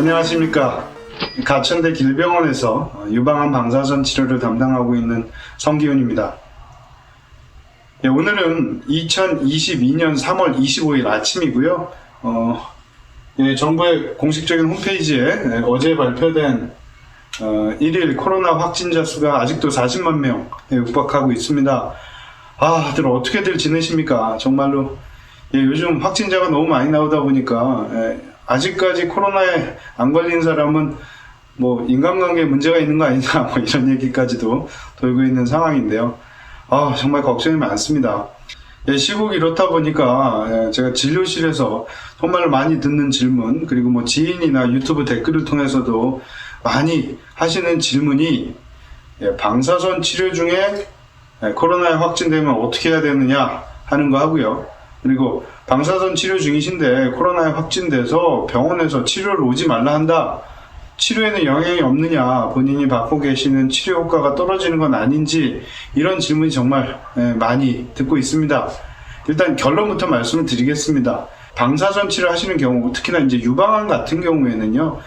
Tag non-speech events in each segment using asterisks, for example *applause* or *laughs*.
안녕하십니까. 가천대 길병원에서 어, 유방암 방사선 치료를 담당하고 있는 성기훈입니다. 예, 오늘은 2022년 3월 25일 아침이고요. 어, 예, 정부의 공식적인 홈페이지에 예, 어제 발표된 어, 1일 코로나 확진자 수가 아직도 40만 명에 육박하고 있습니다. 아, 다들 어떻게들 지내십니까? 정말로 예, 요즘 확진자가 너무 많이 나오다 보니까 예, 아직까지 코로나에 안 걸린 사람은 뭐 인간관계에 문제가 있는 거 아니냐 *laughs* 뭐 이런 얘기까지도 돌고 있는 상황인데요. 아 정말 걱정이 많습니다. 예, 시국이 이렇다 보니까 예, 제가 진료실에서 정말 많이 듣는 질문 그리고 뭐 지인이나 유튜브 댓글을 통해서도 많이 하시는 질문이 예, 방사선 치료 중에 예, 코로나에 확진되면 어떻게 해야 되느냐 하는 거 하고요. 그리고 방사선 치료 중이신데 코로나에 확진돼서 병원에서 치료를 오지 말라 한다. 치료에는 영향이 없느냐, 본인이 받고 계시는 치료 효과가 떨어지는 건 아닌지 이런 질문이 정말 예, 많이 듣고 있습니다. 일단 결론부터 말씀을 드리겠습니다. 방사선 치료 하시는 경우, 특히나 이제 유방암 같은 경우에는요,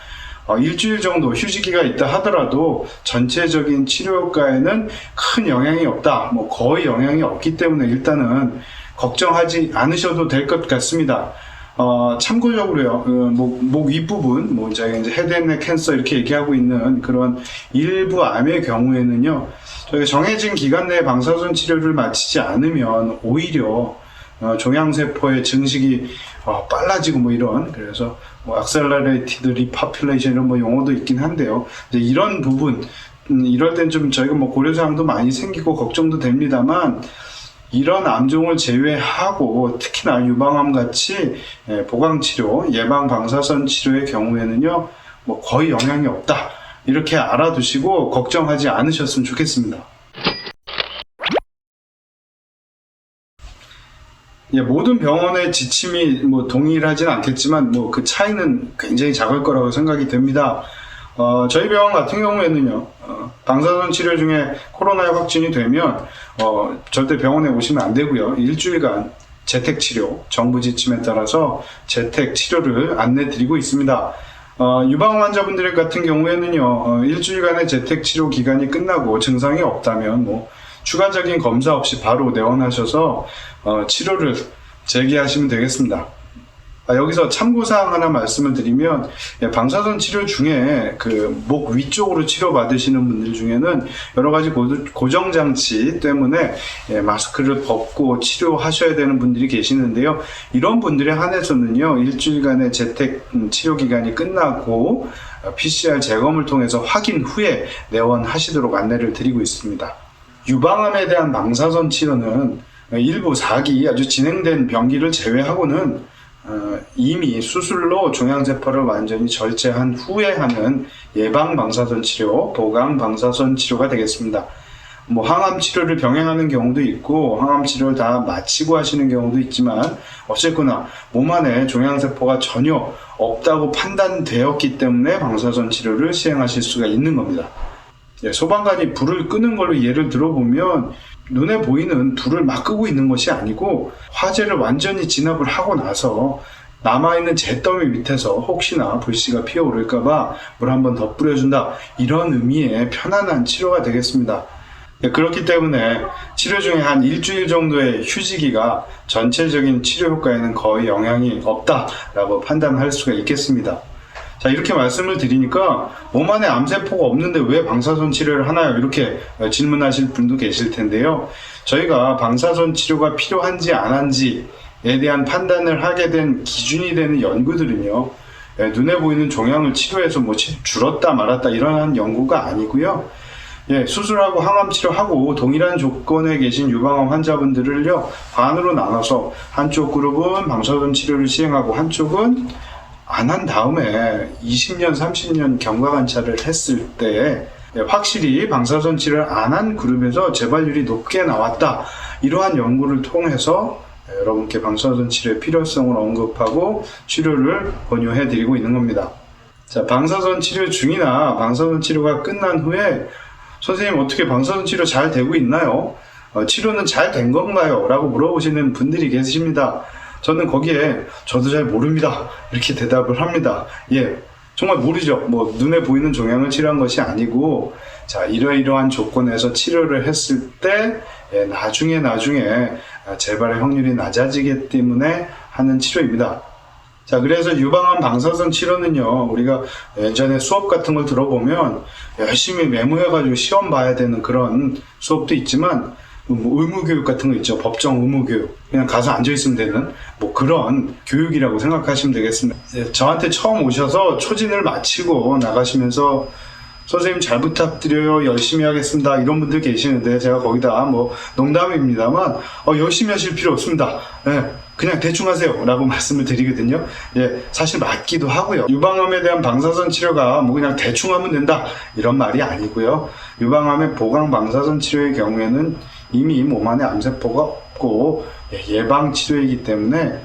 어, 일주일 정도 휴지기가 있다 하더라도 전체적인 치료 효과에는 큰 영향이 없다. 뭐 거의 영향이 없기 때문에 일단은 걱정하지 않으셔도 될 것 같습니다. 어, 참고적으로요, 그 목, 목 윗부분, 뭐, 저희가 이제 헤드앤넥 캔서 이렇게 얘기하고 있는 그런 일부 암의 경우에는요, 저희가 정해진 기간 내에 방사선 치료를 마치지 않으면 오히려 어, 종양세포의 증식이 어, 빨라지고 뭐 이런 그래서 뭐 accelerated repopulation 이런 뭐 용어도 있긴 한데요. 이런 부분 음, 이럴 땐 좀 저희가 뭐 고려사항도 많이 생기고 걱정도 됩니다만 이런 암종을 제외하고 특히나 유방암 같이 예, 보강 치료, 예방 방사선 치료의 경우에는요 뭐 거의 영향이 없다 이렇게 알아두시고 걱정하지 않으셨으면 좋겠습니다. 예, 모든 병원의 지침이 뭐 동일하진 않겠지만 뭐 그 차이는 굉장히 작을 거라고 생각이 됩니다. 어, 저희 병원 같은 경우에는요, 어, 방사선 치료 중에 코로나에 확진이 되면 어, 절대 병원에 오시면 안 되고요. 일주일간 재택 치료, 정부 지침에 따라서 재택 치료를 안내 드리고 있습니다. 어, 유방 환자분들 같은 경우에는요, 어, 일주일간의 재택 치료 기간이 끝나고 증상이 없다면 뭐 추가적인 검사 없이 바로 내원하셔서 어, 치료를 재개하시면 되겠습니다. 아, 여기서 참고사항 하나 말씀을 드리면 예, 방사선 치료 중에 그 목 위쪽으로 치료 받으시는 분들 중에는 여러 가지 고, 정장치 때문에 예, 마스크를 벗고 치료하셔야 되는 분들이 계시는데요. 이런 분들에 한해서는요 일주일간의 재택 음, 치료 기간이 끝나고 어, PCR 재검을 통해서 확인 후에 내원하시도록 안내를 드리고 있습니다. 유방암에 대한 방사선 치료는 일부 4기 아주 진행된 병기를 제외하고는 어, 이미 수술로 종양세포를 완전히 절제한 후에 하는 예방 방사선 치료, 보강 방사선 치료가 되겠습니다. 뭐 항암 치료를 병행하는 경우도 있고 항암 치료를 다 마치고 하시는 경우도 있지만 어쨌거나 몸 안에 종양세포가 전혀 없다고 판단되었기 때문에 방사선 치료를 시행하실 수가 있는 겁니다. 예, 소방관이 불을 끄는 걸로 예를 들어보면 눈에 보이는 불을 막 끄고 있는 것이 아니고 화재를 완전히 진압을 하고 나서 남아있는 잿더미 밑에서 혹시나 불씨가 피어오를까봐 물 한 번 더 뿌려준다 이런 의미의 편안한 치료가 되겠습니다. 예, 그렇기 때문에 치료 중에 한 일주일 정도의 휴지기가 전체적인 치료 효과에는 거의 영향이 없다라고 판단할 수가 있겠습니다. 자, 이렇게 말씀을 드리니까 몸 안에 암세포가 없는데 왜 방사선 치료를 하나요? 이렇게 어, 질문하실 분도 계실 텐데요. 저희가 방사선 치료가 필요한지 안 한지에 대한 판단을 하게 된 기준이 되는 연구들은요. 예, 눈에 보이는 종양을 치료해서 뭐 치- 줄었다 말았다 이러한 연구가 아니고요. 예, 수술하고 항암 치료하고 동일한 조건에 계신 유방암 환자분들을요 반으로 나눠서 한쪽 그룹은 방사선 치료를 시행하고 한쪽은 안 한 다음에 20년, 30년 경과 관찰을 했을 때 예, 확실히 방사 선 치료를 안 한 그룹에서 재발률이 높게 나왔다. 이러한 연구를 통해서 예, 여러분께 방사선 치료의 필요성을 언급하고 치료를 권유해 드리고 있는 겁니다. 자, 방사선 치료 중이나 방사선 치료가 끝난 후에 선생님 어떻게 방사선 치료 잘 되고 있나요? 어, 치료는 잘 된 건가요? 라고 물어보시는 분들이 계십니다. 저는 거기에 저도 잘 모릅니다. 이렇게 대답을 합니다. 예. 정말 모르죠. 뭐 눈에 보이는 종양을 치료한 것이 아니고 자 이러이러한 조건에서 치료를 했을 때 예, 나중에 나중에 아, 재발의 확률이 낮아지기 때문에 하는 치료입니다. 자, 그래서 유방암 방사선 치료는요, 우리가 예전에 수업 같은 걸 들어보면 열심히 메모해가지고 시험 봐야 되는 그런 수업도 있지만, 뭐 의무교육 같은 거 있죠. 법정 의무교육. 그냥 가서 앉아있으면 되는 뭐 그런 교육이라고 생각하시면 되겠습니다. 예, 저한테 처음 오셔서 초진을 마치고 나가시면서 선생님 잘 부탁드려요. 열심히 하겠습니다. 이런 분들 계시는데 제가 거기다 뭐 농담입니다만 어, 열심히 하실 필요 없습니다. 예, 그냥 대충 하세요. 라고 *laughs* 말씀을 드리거든요. 예, 사실 맞기도 하고요. 유방암에 대한 방사선 치료가 뭐 그냥 대충 하면 된다. 이런 말이 아니고요. 유방암의 보강 방사선 치료의 경우에는 이미 몸 안에 암세포가 없고 예, 예방 치료이기 때문에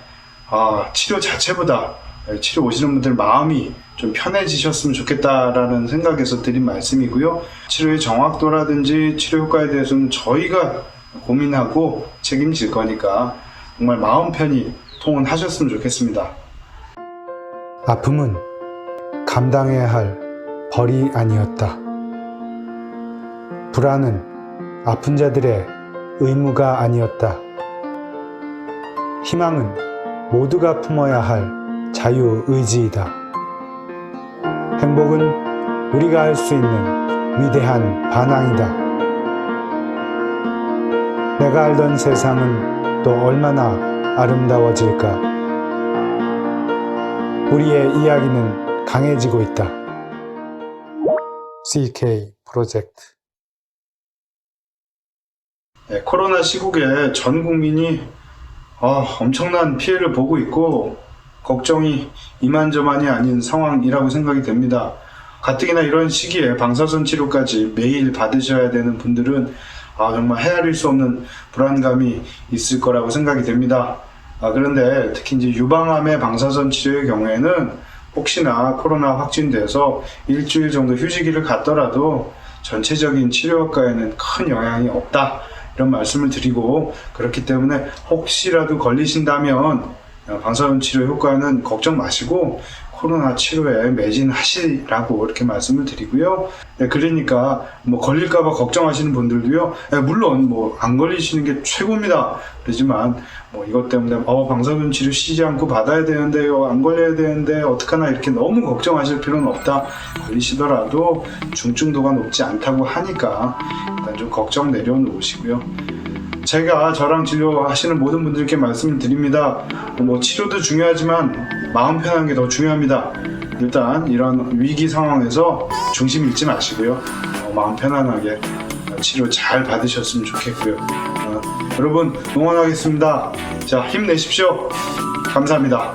아, 치료 자체보다 예, 치료 오시는 분들 마음이 좀 편해지셨으면 좋겠다라는 생각에서 드린 말씀이고요. 치료의 정확도라든지 치료 효과에 대해서는 저희가 고민하고 책임질 거니까 정말 마음 편히 통원하셨으면 좋겠습니다. 아픔은 감당해야 할 벌이 아니었다. 불안은 아픈 자들의 의무가 아니었다. 희망은 모두가 품어야 할 자유의지이다. 행복은 우리가 할 수 있는 위대한 반항이다. 내가 알던 세상은 또 얼마나 아름다워질까? 우리의 이야기는 강해지고 있다. CK 프로젝트 네, 코로나 시국에 전 국민이 아, 엄청난 피해를 보고 있고 걱정이 이만저만이 아닌 상황이라고 생각이 됩니다. 가뜩이나 이런 시기에 방사선 치료까지 매일 받으셔야 되는 분들은 아, 정말 헤아릴 수 없는 불안감이 있을 거라고 생각이 됩니다. 아, 그런데 특히 이제 유방암의 방사선 치료의 경우에는 혹시나 코로나 확진돼서 일주일 정도 휴지기를 갔더라도 전체적인 치료 효과에는 큰 영향이 없다. 이런 말씀을 드리고 그렇기 때문에 혹시라도 걸리신다면 어, 방사선 치료 효과는 걱정 마시고 코로나 치료에 매진하시라고 이렇게 말씀을 드리고요. 네, 그러니까 뭐 걸릴까봐 걱정하시는 분들도요. 네, 물론 뭐 안 걸리시는 게 최고입니다. 그렇지만 뭐 이것 때문에 어 방사선 치료 쉬지 않고 받아야 되는데요. 안 걸려야 되는데 어떡하나 이렇게 너무 걱정하실 필요는 없다. 걸리시더라도 중증도가 높지 않다고 하니까 좀 걱정 내려놓으시고요. 제가 저랑 진료하시는 모든 분들께 말씀을 드립니다. 뭐 치료도 중요하지만 마음 편한 게 더 중요합니다. 일단 이런 위기 상황에서 중심 잃지 마시고요. 어, 마음 편안하게 치료 잘 받으셨으면 좋겠고요. 어, 여러분 응원하겠습니다. 자 힘내십시오. 감사합니다.